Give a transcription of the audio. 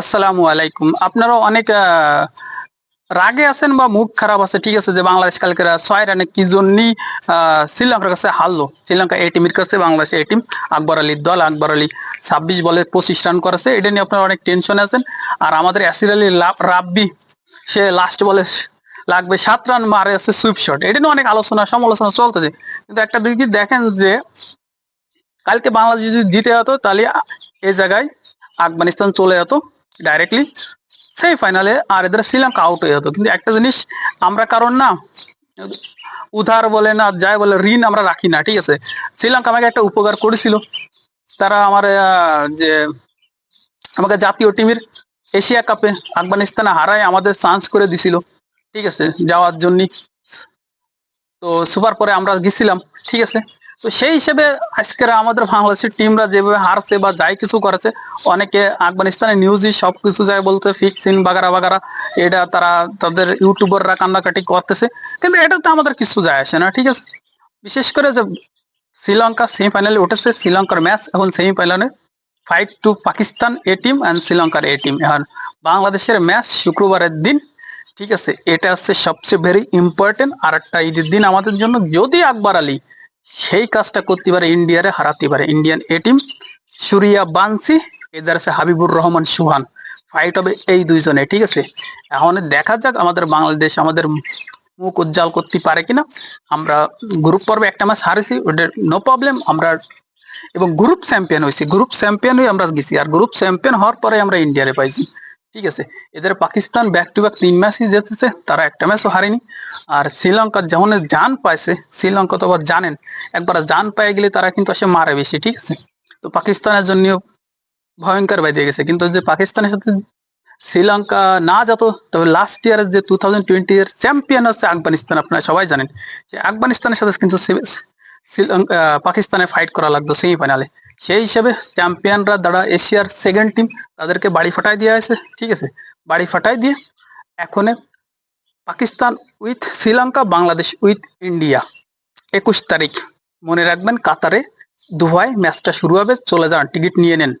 আসসালামু আলাইকুম। আপনারা অনেক রাগে আছেন বা খারাপ আছে, ঠিক আছে, যে বাংলাদেশ ছয় রানে কি শ্রীলঙ্কার কাছে হারলো? শ্রীলঙ্কা টিমের কাছে, বাংলাদেশ টিম আকবর আলীর দল, আকবর আলী ছাব্বিশ বলে পঁচিশ রান করেছে। এটা নিয়ে আপনারা অনেক টেনশনে আছেন। আর আমাদের অ্যাসির আলী রাব্বি, সে লাস্ট বলে লাগবে সাত রান মারে আছে শট এটা নিয়ে অনেক আলোচনা, সমালোচনা চলতেছে। কিন্তু একটা দিক দেখেন যে, কালকে বাংলাদেশ যদি জিতে হতো, তাহলে এই জায়গায় আফগানিস্তান চলে যেত ডাইরেক্টলি সেই ফাইনালে আর এদের শ্রীলঙ্কা আউট হয়ে যেত। কিন্তু একটা জিনিস আমরা কারণ না, উধার বলে না, যাই বলে, ঋণ আমরা রাখি না, ঠিক আছে? শ্রীলঙ্কা আমাকে একটা উপকার করেছিল। তারা আমার যে আমাকে জাতীয় টিমের এশিয়া কাপে আফগানিস্তানে হারায়, আমাদের চান্স করে দিছিল, ঠিক আছে? যাওয়ার জন্য তো সুপার পরে আমরা গেছিলাম, ঠিক আছে? তো সেই হিসেবে আজকের আমাদের বাংলাদেশের টিমরা যেভাবে হারছে বা যাই কিছু করেছে, অনেকে আফগানিস্তানের নিউজই সব কিছু যায় বলতে ফিক্সিন বাগারা বাগারা, এটা তারা তাদের ইউটিউবাররা কান্নাকাটি করতেছে। কিন্তু এটাতে আমাদের কিছু যায় আসে না, ঠিক আছে? বিশেষ করে যে শ্রীলঙ্কা সেমিফাইনালে উঠেছে, শ্রীলঙ্কার ম্যাচ এখন সেমিফাইনালে fight to Pakistan A team and শ্রীলঙ্কার এ টিম এখন বাংলাদেশের ম্যাচ শুক্রবারের দিন, ঠিক আছে? এটা হচ্ছে সবচেয়ে ভেরি ইম্পর্টেন্ট আর একটা ঈদের দিন আমাদের জন্য। যদি আকবর আলী সেই কাজটা করতে পারে ইন্ডিয়ারে হারাতে পারে। Indian A team Suryavanshi, এদের আছে হাবিবুর রহমান, সুহান। ফাইট হবে এই দুইজনে, ঠিক আছে? এখন দেখা যাক আমাদের বাংলাদেশ আমাদের মুখ উজ্জ্বল করতে পারে কিনা। আমরা গ্রুপ পর্বে একটা ম্যাচ হারেছি ওটা নো প্রবলেম আমরা এবং গ্রুপ চ্যাম্পিয়ন হয়েছি। গ্রুপ চ্যাম্পিয়ন হয়ে আমরা গেছি। আর গ্রুপ চ্যাম্পিয়ন হওয়ার পরে আমরা ইন্ডিয়ারে পাইছি। ঠিক আছে? এদের পাকিস্তান ব্যাক টু ব্যাক তিন ম্যাচই জিতেছে, তারা একটা ম্যাচও হারেনি। আর শ্রীলঙ্কা যেমন জান পাইছে, শ্রীলঙ্কা তো আবার জানেন, একবার জান পেয়ে গেলে তারা কিন্তু আসে মারে বেশি, ঠিক আছে? তো পাকিস্তানের জন্য ভয়ঙ্কর বেঁধে গেছে। কিন্তু যে পাকিস্তানের সাথে শ্রীলঙ্কা না যেত, তবে লাস্ট ইয়ারের যে টু থাউজেন্ড টোয়েন্টি এর চ্যাম্পিয়ন হচ্ছে আফগানিস্তান, আপনারা সবাই জানেন। যে আফগানিস্তানের সাথে কিন্তু পাকিস্তানে ফাইট করা লাগতো সেমিফাইনালে সেই হিসেবে চ্যাম্পিয়নরা দ্বারা এশিয়ার সেকেন্ড টিম তাদেরকে বাড়ি ফাটাই দিয়ে আছে ঠিক আছে? বাড়ি ফাটাই দিয়ে এখন Pakistan with Sri Lanka, Bangladesh with India. একুশ তারিখ। মনে রাখবেন কাতারে দুবাই ম্যাচটা শুরু হবে, চলে যান, টিকিট নিয়ে নেন।